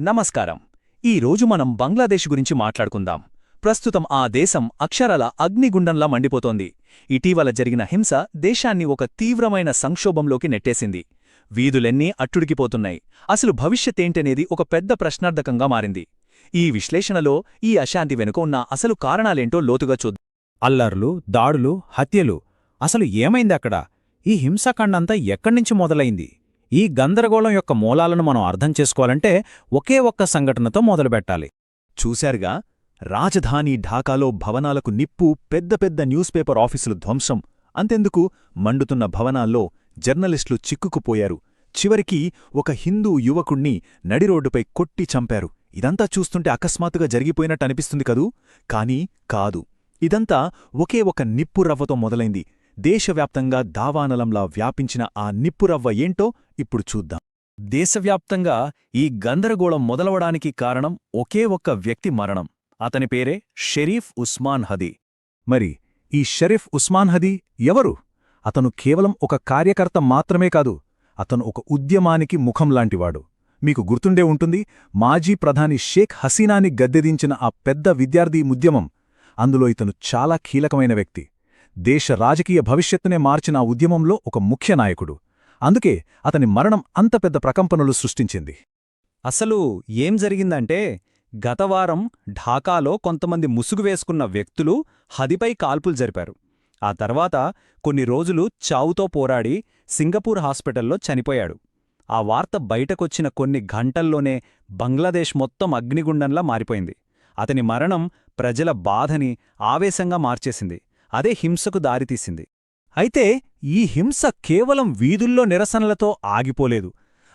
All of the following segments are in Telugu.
నమస్కారం. ఈ రోజు మనం బంగ్లాదేశ్ గురించి మాట్లాడుకుందాం. ప్రస్తుతం ఆ దేశం అక్షరాల అగ్నిగుండంలా మండిపోతోంది. ఇటీవల జరిగిన హింస దేశాన్ని ఒక తీవ్రమైన సంక్షోభంలోకి నెట్టేసింది. వీధులెన్నీ అట్టుడికిపోతున్నాయి. అసలు భవిష్యత్తేంటనేది ఒక పెద్ద ప్రశ్నార్థకంగా మారింది. ఈ విశ్లేషణలో ఈ అశాంతి వెనుక ఉన్న అసలు కారణాలేంటో లోతుగా చూద్దాం. అల్లర్లు దాడులు హత్యలు. అసలు ఏమైంది అక్కడ ఈ హింసాకాండంతా ఎక్కడ్నుంచి మొదలైంది? ఈ గందరగోళం యొక్క మూలాలను మనం అర్థం చేసుకోవాలంటే ఒకే ఒక్క సంఘటనతో మొదలుపెట్టాలి. చూశారుగా రాజధాని ఢాకాలో భవనాలకు నిప్పు పెద్ద పెద్ద న్యూస్ పేపర్ ఆఫీసులు ధ్వంసం. అంతెందుకు? మండుతున్న భవనాల్లో జర్నలిస్టులు చిక్కుకుపోయారు. చివరికి ఒక హిందూ యువకుణ్ణి నడిరోడ్డుపై కొట్టి చంపారు. ఇదంతా చూస్తుంటే అకస్మాత్తుగా జరిగిపోయినట్టు అనిపిస్తుంది కదూ? కానీ కాదు. ఇదంతా ఒకే ఒక నిప్పురవ్వతో మొదలైంది. దేశవ్యాప్తంగా దావానలంలా వ్యాపించిన ఆ నిప్పురవ్వ ఏంటో ఇప్పుడు చూద్దాం. దేశవ్యాప్తంగా ఈ గందరగోళం మొదలవడానికి కారణం ఒకే ఒక్క వ్యక్తి మరణం. అతని పేరే షెరీఫ్ ఉస్మాన్ హదీ. మరి ఈ షరీఫ్ ఉస్మాన్ హదీ ఎవరు? అతను కేవలం ఒక కార్యకర్త మాత్రమే కాదు అతను ఒక ఉద్యమానికి ముఖం లాంటివాడు. మీకు గుర్తుండే ఉంటుంది మాజీ ప్రధాని షేక్ హసీనాని గద్దెదించిన ఆ పెద్ద విద్యార్థి ఉద్యమం. అందులో ఇతను చాలా కీలకమైన వ్యక్తి. దేశ రాజకీయ భవిష్యత్తునే మార్చిన ఆ ఉద్యమంలో ఒక ముఖ్య నాయకుడు. అందుకే అతని మరణం అంత పెద్ద ప్రకంపనలు సృష్టించింది. అసలు ఏం జరిగిందంటే గతవారం ఢాకాలో కొంతమంది ముసుగు వేసుకున్న వ్యక్తులు హదిపై కాల్పులు జరిపారు. ఆ తర్వాత కొన్ని రోజులు చావుతో పోరాడి సింగపూర్ హాస్పిటల్లో చనిపోయాడు. ఆ వార్త బయటకొచ్చిన కొన్ని గంటల్లోనే బంగ్లాదేశ్ మొత్తం అగ్నిగుండంలా మారిపోయింది. అతని మరణం ప్రజల బాధని ఆవేశంగా మార్చేసింది. అదే హింసకు దారితీసింది. అయితే ఈ హింస కేవలం వీధుల్లో నిరసనలతో ఆగిపోలేదు.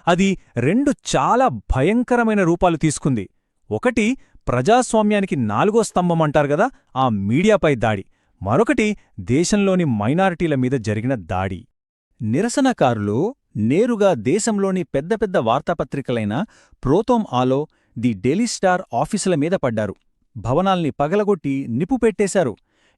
అది రెండు చాలా భయంకరమైన రూపాలు తీసుకుంది. ఒకటి ప్రజాస్వామ్యానికి నాలుగో స్తంభమంటారు గదా ఆ మీడియాపై దాడి. మరొకటి దేశంలోని మైనారిటీల మీద జరిగిన దాడి. నిరసనకారులు నేరుగా దేశంలోని పెద్ద పెద్ద వార్తాపత్రికలైన ప్రోతోమ్ ఆలో ది డెలీ స్టార్ ఆఫీసుల మీద పడ్డారు. భవనాల్ని పగలగొట్టి నిప్పు పెట్టేశారు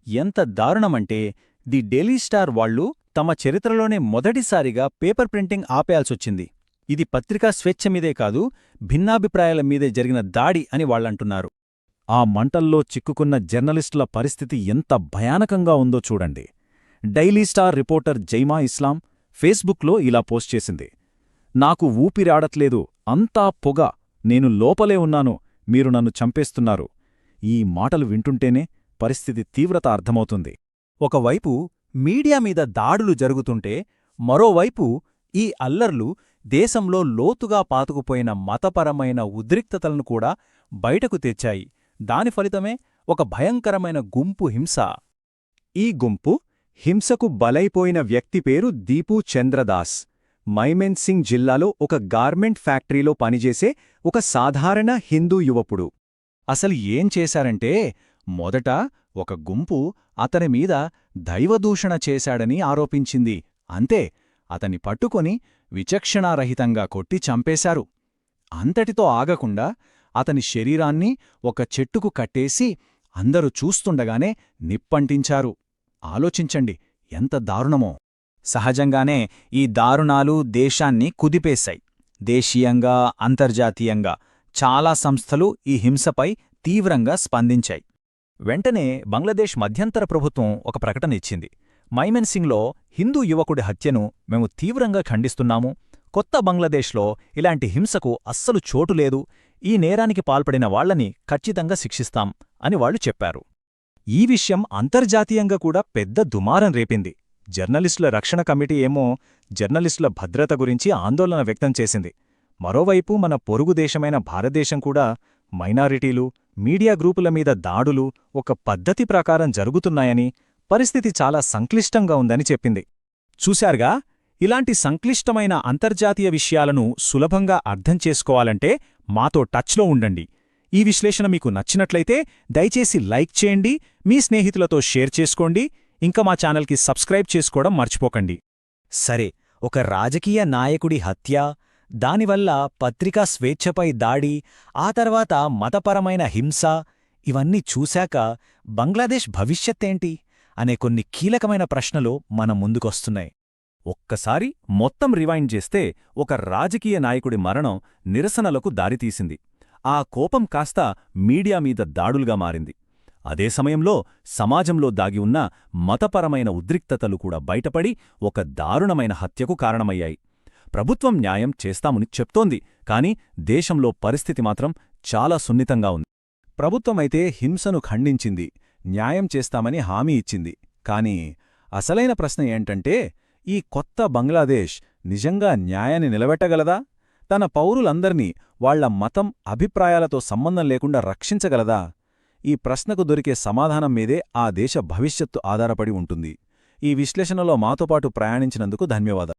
ఎంత దారుణమంటే ది డెలీ స్టార్ వాళ్ళు తమ చరిత్రలోనే మొదటిసారిగా పేపర్ ప్రింటింగ్ ఆపేయాల్సొచ్చింది. ఇది పత్రికా స్వేచ్ఛ మీదే కాదు భిన్నాభిప్రాయాల మీదే జరిగిన దాడి అని వాళ్ళంటున్నారు ఆ మంటల్లో చిక్కుకున్న జర్నలిస్టుల పరిస్థితి ఎంత భయానకంగా ఉందో చూడండి. Daily Star reporter Jaima Islam ఫేస్బుక్లో ఇలా పోస్ట్ చేసింది. నాకు ఊపిరాడట్లేదు అంతా పొగ నేను లోపలే ఉన్నాను మీరు నన్ను చంపేస్తున్నారు. ఈ మాటలు వింటుంటేనే పరిస్థితి తీవ్రత అర్థమవుతుంది. ఒకవైపు మీడియా మీద దాడులు జరుగుతుంటే మరోవైపు ఈ అల్లర్లు దేశంలో లోతుగా పాతుకుపోయిన మతపరమైన ఉద్రిక్తతలను కూడా బయటకు తెచ్చాయి. దాని ఫలితమే ఒక భయంకరమైన గుంపు హింస. ఈ గుంపు హింసకు బలైపోయిన వ్యక్తి పేరు దీపూ చంద్రదాస్. మైమెన్సింగ్ జిల్లాలో ఒక గార్మెంట్ ఫ్యాక్టరీలో పనిచేసే ఒక సాధారణ హిందూ యువకుడు. అసలు ఏం చేశారంటే మొదట ఒక గుంపు అతని మీద దైవదూషణ చేశాడని ఆరోపించింది. అంతే అతని పట్టుకొని విచక్షణారహితంగా కొట్టి చంపేశారు. అంతటితో ఆగకుండా అతని శరీరాన్ని ఒక చెట్టుకు కట్టేసి అందరూ చూస్తుండగానే నిప్పంటించారు. ఆలోచించండి ఎంత దారుణమో. సహజంగానే ఈ దారుణాలు దేశాన్ని కుదిపేశాయి. దేశీయంగా అంతర్జాతీయంగా చాలా సంస్థలు ఈ హింసపై తీవ్రంగా స్పందించాయి. వెంటనే బంగ్లాదేశ్ మధ్యంతర ప్రభుత్వం ఒక ప్రకటన ఇచ్చింది. మైమెన్సింగ్లో హిందూ యువకుడి హత్యను మేము తీవ్రంగా ఖండిస్తున్నాము. కొత్త బంగ్లాదేశ్లో ఇలాంటి హింసకు అస్సలు చోటు లేదు. ఈ నేరానికి పాల్పడిన వాళ్ళని ఖచ్చితంగా శిక్షిస్తాం అని వాళ్ళు చెప్పారు. ఈ విషయం అంతర్జాతీయంగా కూడా పెద్ద దుమారం రేపింది. జర్నలిస్టుల రక్షణ కమిటీ ఏమో జర్నలిస్టుల భద్రత గురించి ఆందోళన వ్యక్తం చేసింది. మరోవైపు మన పొరుగు దేశమైన భారతదేశం కూడా మైనారిటీలు మీడియా గ్రూపుల మీద దాడులు ఒక పద్ధతి ప్రకారం జరుగుతున్నాయని పరిస్థితి చాలా సంక్లిష్టంగా ఉందని చెప్పింది. చూశారుగా ఇలాంటి సంక్లిష్టమైన అంతర్జాతీయ విషయాలను సులభంగా అర్థం చేసుకోవాలంటే మాతో టచ్లో ఉండండి. ఈ విశ్లేషణ మీకు నచ్చినట్లయితే దయచేసి లైక్ చేయండి మీ స్నేహితులతో షేర్ చేసుకోండి ఇంకా మా ఛానల్కి సబ్స్క్రైబ్ చేసుకోవడం మర్చిపోకండి. సరే ఒక రాజకీయ నాయకుడి హత్య దానివల్ల పత్రికా స్వేచ్ఛపై దాడి ఆ తర్వాత మతపరమైన హింస ఇవన్నీ చూశాక బంగ్లాదేశ్ భవిష్యత్తేంటి అనే కొన్ని కీలకమైన ప్రశ్నలు మన ముందుకొస్తున్నాయి. ఒక్కసారి మొత్తం రివైండ్ చేస్తే ఒక రాజకీయ నాయకుడి మరణం నిరసనలకు దారితీసింది. ఆ కోపం కాస్త మీడియా మీద దాడులుగా మారింది. అదే సమయంలో సమాజంలో దాగి ఉన్న మతపరమైన ఉద్రిక్తతలు కూడా బయటపడి ఒక దారుణమైన హత్యకు కారణమయ్యాయి. ప్రభుత్వం న్యాయం చేస్తామని చెప్తోంది కాని దేశంలో పరిస్థితి మాత్రం చాలా సున్నితంగా ఉంది. ప్రభుత్వమైతే హింసను ఖండించింది న్యాయం చేస్తామని హామీ ఇచ్చింది. కాని అసలైన ప్రశ్న ఏంటంటే ఈ కొత్త బంగ్లాదేశ్ నిజంగా న్యాయాన్ని నిలబెట్టగలదా? తన పౌరులందర్నీ వాళ్ళ మతం అభిప్రాయాలతో సంబంధం లేకుండా రక్షించగలదా? ఈ ప్రశ్నకు దొరికే సమాధానం మీదే ఆ దేశ భవిష్యత్తు ఆధారపడి ఉంటుంది. ఈ విశ్లేషణలో మాతో పాటు ప్రయాణించినందుకు ధన్యవాదాలు.